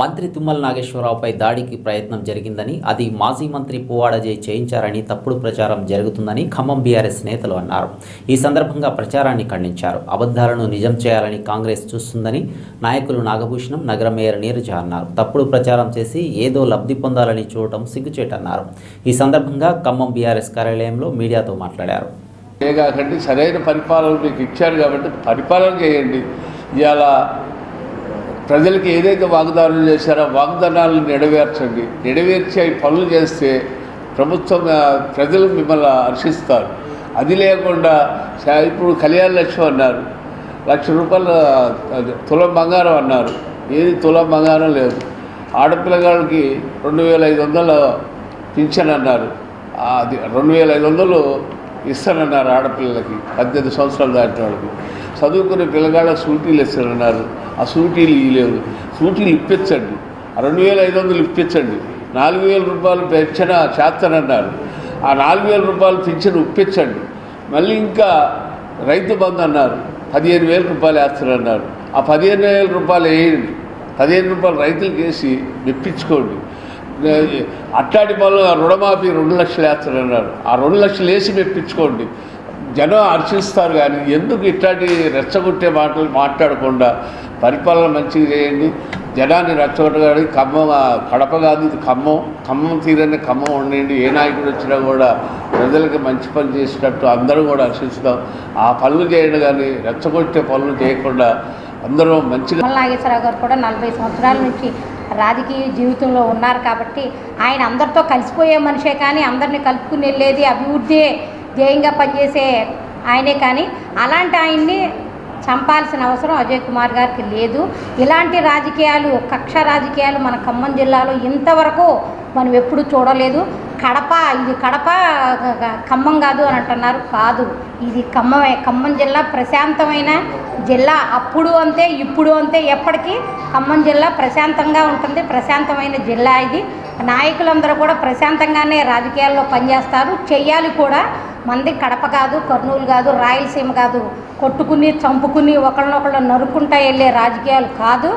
మంత్రి తుమ్మల నాగేశ్వరరావుపై దాడికి ప్రయత్నం జరిగిందని అది మాజీ మంత్రి పువ్వాడజయ్ చేయించారని తప్పుడు ప్రచారం జరుగుతుందని ఖమ్మం బీఆర్ఎస్ నేతలు అన్నారు. ఈ సందర్భంగా ప్రచారాన్ని ఖండించారు. అబద్ధాలను నిజం చేయాలని కాంగ్రెస్ చూస్తుందని నాయకులు నాగభూషణం నగర మేయర్ నీరజ అన్నారు. తప్పుడు ప్రచారం చేసి ఏదో లబ్ధి పొందాలని చూడటం సిగ్గుచేటన్నారు. ఈ సందర్భంగా ఖమ్మం బీఆర్ఎస్ కార్యాలయంలో మీడియాతో మాట్లాడారు. కాకండి సరైన పరిపాలన మీకు ఇచ్చారు కాబట్టి పరిపాలన చేయండి. ఇవాళ ప్రజలకి ఏదైతే వాగ్దానం చేశారో వాగ్దానాలను నెరవేర్చండి. నెరవేర్చి అవి పనులు చేస్తే ప్రభుత్వం ప్రజలు మిమ్మల్ని హర్షిస్తారు. అది లేకుండా ఇప్పుడు కళ్యాణ లక్ష్యం అన్నారు. లక్ష రూపాయలు అది తులం బంగారం అన్నారు. ఏది తులం బంగారం లేదు. ఆడపిల్లగాళ్ళకి రెండు వేల ఐదు వందలు పింఛన్ అన్నారు. అది రెండు వేల ఐదు వందలు ఇస్తానన్నారు ఆడపిల్లలకి పద్దెనిమిది సంవత్సరాలు దాటిన వాళ్ళకి. చదువుకునే పిల్లగాళ్ళకి సూటీలు ఇస్తానన్నారు. ఆ సూటీలు ఇవ్వలేదు సూటీలు ఇప్పించండి. రెండు వేల ఐదు వందలు ఇప్పించండి. నాలుగు వేల రూపాయలు పెంచిన చేస్తానన్నారు ఆ నాలుగు వేల రూపాయలు పింఛను ఇప్పించండి మళ్ళీ ఇంకా రైతు బంధు అన్నారు. పదిహేను వేల రూపాయలు వేస్తారన్నారు ఆ పదిహేను వేల రూపాయలు వేయండి. పదిహేను రూపాయలు రైతులకు వేసి మెప్పించుకోండి. అట్టాటి పనులు రుణమాఫీ రెండు లక్షలు వేస్తారన్నారు ఆ రెండు లక్షలు వేసి మెప్పించుకోండి. జనం హర్షిస్తారు కానీ ఎందుకు ఇట్లాంటి రెచ్చగొట్టే మాటలు మాట్లాడకుండా పరిపాలన మంచిగా చేయండి. జనాన్ని రెచ్చగొట్టగాడి ఖమ్మం కడప కాదు ఇది ఖమ్మం ఖమ్మం తీరని ఖమ్మం ఉండండి. ఏ నాయకుడు వచ్చినా కూడా ప్రజలకి మంచి పని చేసినట్టు అందరూ కూడా ఆశిస్తాం. ఆ పనులు చేయండి కానీ రెచ్చగొట్టే పనులు చేయకుండా అందరూ మంచిగా నాగేశ్వరరావు గారు కూడా నలభై సంవత్సరాల నుంచి రాజకీయ జీవితంలో ఉన్నారు కాబట్టి ఆయన అందరితో కలిసిపోయే మనిషే కానీ అందరిని కలుపుకుని వెళ్ళేది అభివృద్ధి ధ్యేయంగా పనిచేసే ఆయనే కానీ అలాంటి ఆయన్ని చంపాల్సిన అవసరం అజయ్ కుమార్ గారికి లేదు. ఇలాంటి రాజకీయాలు కక్ష రాజకీయాలు మన ఖమ్మం జిల్లాలో ఇంతవరకు మనం ఎప్పుడు చూడలేదు. కడప ఇది కడప ఖమ్మం కాదు అని అంటున్నారు. కాదు. ఇది ఖమ్మమే. ఖమ్మం జిల్లా ప్రశాంతమైన జిల్లా. అప్పుడు అంతే ఇప్పుడు అంతే. ఎప్పటికీ ఖమ్మం జిల్లా ప్రశాంతంగా ఉంటుంది. ప్రశాంతమైన జిల్లా ఇది. నాయకులందరూ కూడా ప్రశాంతంగానే రాజకీయాల్లో పనిచేస్తారు. చెయ్యాలి కూడా. మంది కడప కాదు కర్నూలు కాదు రాయలసీమ కాదు కొట్టుకుని చంపుకుని ఒకళ్ళనొకళ్ళు నరుక్కుంటా వెళ్ళే రాజకీయాలు కాదు.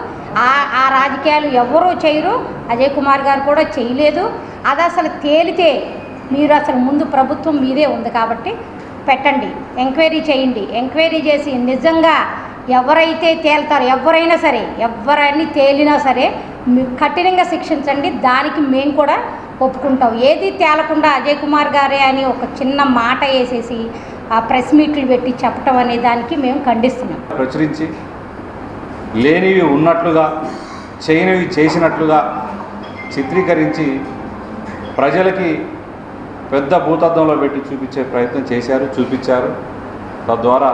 ఆ ఆ రాజకీయాలు ఎవరూ చేయరు అజయ్ కుమార్ గారు కూడా చేయలేదు. అది అసలు తేలితే మీరు అసలు ముందు ప్రభుత్వం మీదే ఉంది కాబట్టి పెట్టండి ఎంక్వైరీ చేయండి. ఎంక్వైరీ చేసి నిజంగా ఎవరైతే తేల్తారో ఎవరైనా సరే ఎవరైనా తేలినా సరే కఠినంగా శిక్షించండి. దానికి మేము కూడా ఒప్పుకుంటాం ఏది తేలకుండా అజయ్ కుమార్ గారే అని ఒక చిన్న మాట వేసేసి ఆ ప్రెస్ మీట్లు పెట్టి చెప్పటం అనే దానికి మేము ఖండిస్తున్నాం. ప్రచురించి లేనివి ఉన్నట్లుగా చేయనివి చేసినట్లుగా చిత్రీకరించి ప్రజలకి పెద్ద భూతద్దంలో పెట్టి చూపించే ప్రయత్నం చేశారు చూపించారు. తద్వారా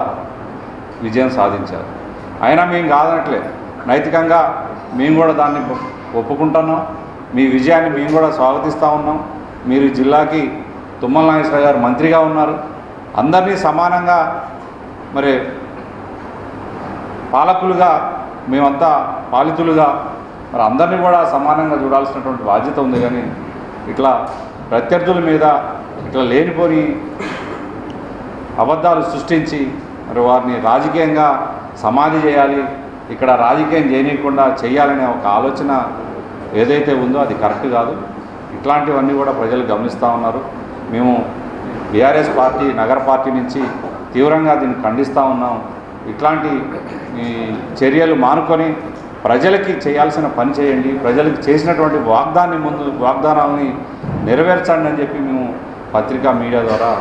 విజయం సాధించారు. అయినా మేము కాదనట్లే. నైతికంగా మేము కూడా దాన్ని ఒప్పుకుంటున్నాం. మీ విజయాన్ని మేము కూడా స్వాగతిస్తూ ఉన్నాం. మీరు జిల్లాకి తుమ్మల నాగేశ్వర గారు మంత్రిగా ఉన్నారు. అందరినీ సమానంగా మరి పాలకులుగా మేమంతా పాలితులుగా మరి అందరినీ కూడా సమానంగా చూడాల్సినటువంటి బాధ్యత ఉంది కానీ ఇట్లా ప్రత్యర్థుల మీద ఇట్లా లేనిపోని అబద్ధాలు సృష్టించి మరి వారిని రాజకీయంగా సమాధి చేయాలి ఇక్కడ రాజకీయం చేయనీయకుండా చేయాలనే ఒక ఆలోచన ఏదైతే ఉందో అది కరెక్ట్ కాదు. ఇట్లాంటివన్నీ కూడా ప్రజలు గమనిస్తూ ఉన్నారు. మేము బీఆర్ఎస్ పార్టీ నగర పార్టీ నుంచి తీవ్రంగా దీన్ని ఖండిస్తూ ఉన్నాం. ఇట్లాంటి ఈ చర్యలు మానుకొని ప్రజలకి చేయాల్సిన పని చేయండి. ప్రజలకు చేసినటువంటి వాగ్దాన్ని ముందు వాగ్దానాలని నెరవేర్చండి అని చెప్పి మేము పత్రికా మీడియా ద్వారా